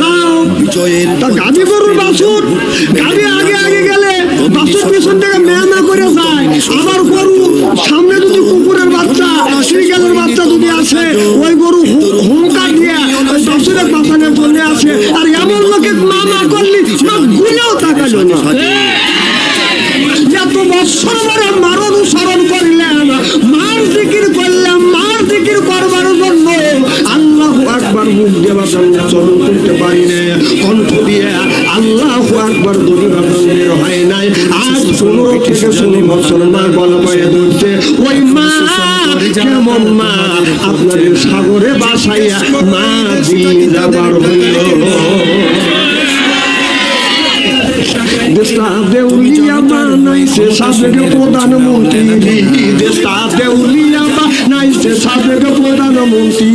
যাও তা গাড়ি গরুর বাছুর গাভী আগে আগে গেলে বাসুর পিছন থেকে মেয়ামা করে যায়। আবার গরু দেওয়া চরণ করতে পারি না। কণ্ঠ দিয়ে আল্লাহ একবার দরিবার বের হয় নাই। আজ পনেরো থেকে ষোলো বছর মা গল্পয়ে ধরছে। ওই মা, কেমন মা? আপনাদের সাগরে বাসাইয়া মা দিয়ে যাবার হইল। দেশটা দেউলিয়া বানাইছে সাবেক প্রধানমন্ত্রী দেশটা প্রধানমন্ত্রী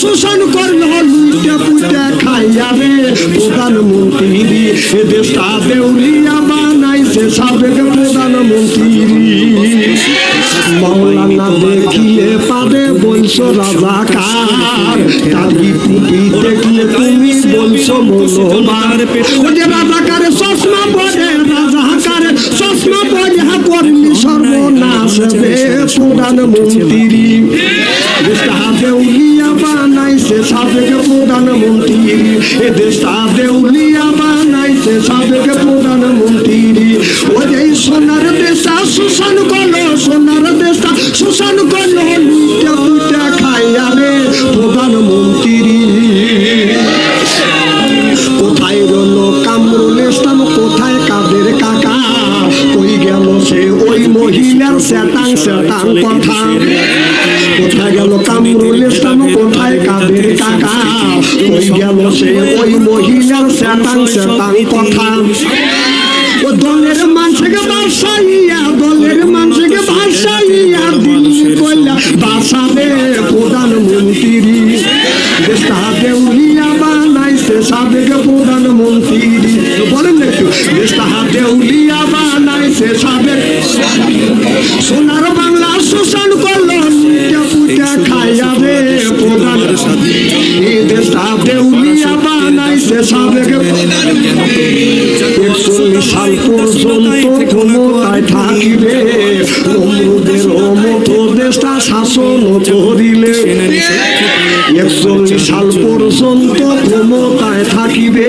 শোষণ করল লুইটা পুইটা খাইয়া রে। প্রধানমন্ত্রী দেশটা দেউলিয়া বানাইছে সাবেক প্রধানমন্ত্রী মৌলানা পাবে বলছো দেখলে তুমি বলছো চশমা পরে চশমা পরে করলি সর্বনাশ রে প্রধানমন্ত্রী। সাবেক প্রধানমন্ত্রী এ দেশটা দেউলিয়া বানাইছে সাবেক প্রধানমন্ত্রী। যে সোনার দেশটা শোষণ করল সোনার দেশটা শোষণ করল লুইটা পুইটা খাইয়া রে প্রধানমন্ত্রী। কোথায় রইল কামরুল ইসলাম, কোথায় কাদের কাকা? কই গেল সে? ওই মহিলার সেতাং সেতাং কথা। সে ওই মহিলার সেতাং সেতাং কথা। ও দলের মানুষকে বাসাইয়া দলের মানুষকে বাসাইয়া দিল্লি কইলা বাসাবে প্রধানমন্ত্রী। দেশটা দেউলিয়া বানাইছে সাবেক প্রধানমন্ত্রী। বলেন না একটু। দেশটা দেউলিয়া বানাইছে সাবেক। সোনার সাবেক একচল্লিশ সাল পর্যন্ত ক্ষমতায় থাকিবে। নমরুদের মতো দেশটা শাসন করিলে। একচল্লিশ সাল পর্যন্ত ক্ষমতায় থাকিবে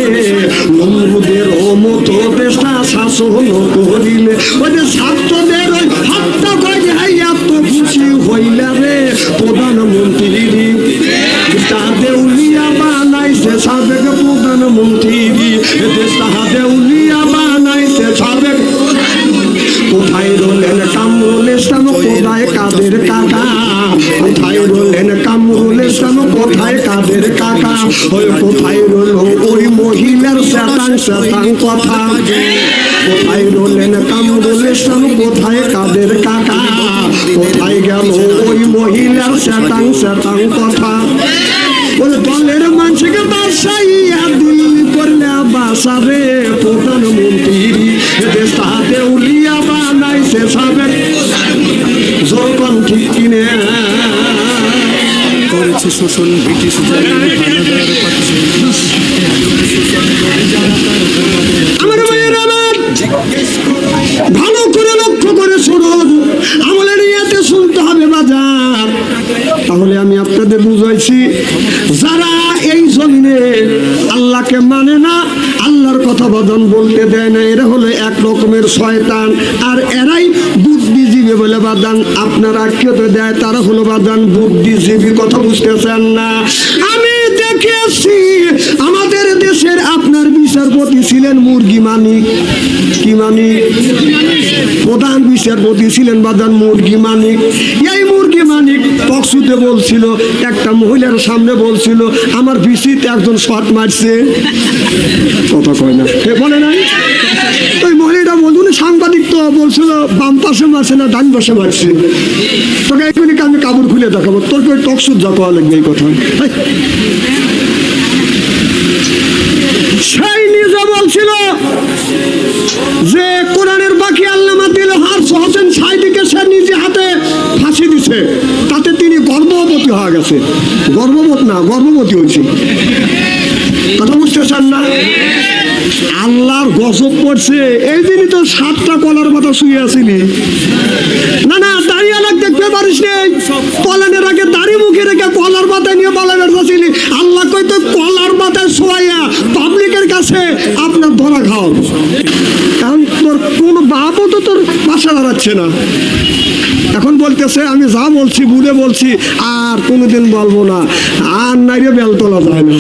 নমরুদের মতো দেশটা শাসন করিলে ওই ছাত্রদের ওই কাকা, ওই কোথায় রল ওই মহিলার শতাং শতাং কথা কোথায় রলেন কামরুল ইসলাম কোথায় কাদের কাকা? কোথায় গেল ওই মহিলার শতাং শতাং কথা? ওই দলের মানুষকে বাসাইয়া দিল্লি করলে বাসাবে প্রধানমন্ত্রী। দেশটা করেছে শোষণ ব্রিটিশ ভালো করে লক্ষ্য করে শুনুন আমলের ইয়াতে শুনতে হবে বাজার। তাহলে আমি আপনাদের বুঝাইছি, যারা এই জমিনে আল্লাহকে মানে না, আল্লাহর কথা বদন বলতে দেয় না, এরা হলো এক রকমের শয়তান, আর এরাই বুদ্ধিজীবী বলে বাদান আপনারা খেতে দেয়, তারা হলো বাদান বুদ্ধিজীবী কথা বুঝতেছেন না। আমি দেখেছি, আমাদের দেশের আপনার বিচারপতি ছিলেন মুরগি মানিক কি মানিক প্রধান বিচারপতি ছিলেন বাদান মুরগি মানিক এই মুরগি মানিক টকসুতে বলছিল, একটা মহিলার সামনে বলছিল, আমার বিসিতে একজন শট মারছে। কথা কয় না। বলে নাই? সাংবাদিক তো বলছিল, বাম পাশে মারছে না ডান পাশে মারছে তোকে এখনই আমি কাপড় খুলে দেখাবো। তোর ওই টকসুত যা পাওয়া লাগবে এই কথা। সেই নিজে বলছিল যে, কোরআনের বাকি আল্লামা দিল হার হোসেন সাইদিকে সে নিজে হাতে ফাঁসি দিছে। তাতে তিনি গর্ভবতী হয়ে গেছে। গর্ভবতী না, গর্ভবতী হয়েছে। কথা আল্লাহর গজব পড়ছে। এই দিনই তো সাতটা কলার মাথা শুয়ে আসিনি। না না, দাঁড়িয়ে আলাক দেখতে পারিস নেই পলানের আগে দাড়ি মুখে রেখে কলার মাথায় নিয়ে পালানের যাচ্ছিলি আল্লাহ কইতে কলার মাথায় শোয়াইয়া পাবলিকের কাছে আপনার ধরা খাও এখন তোর কোন বাপও তো তোর পাশে দাঁড়াচ্ছে না। এখন বলতেছে, আমি যা বলছি বুড়ে বলছি, আর কোনোদিন বলব না। আর নাইরে বেল তোলা যায় না।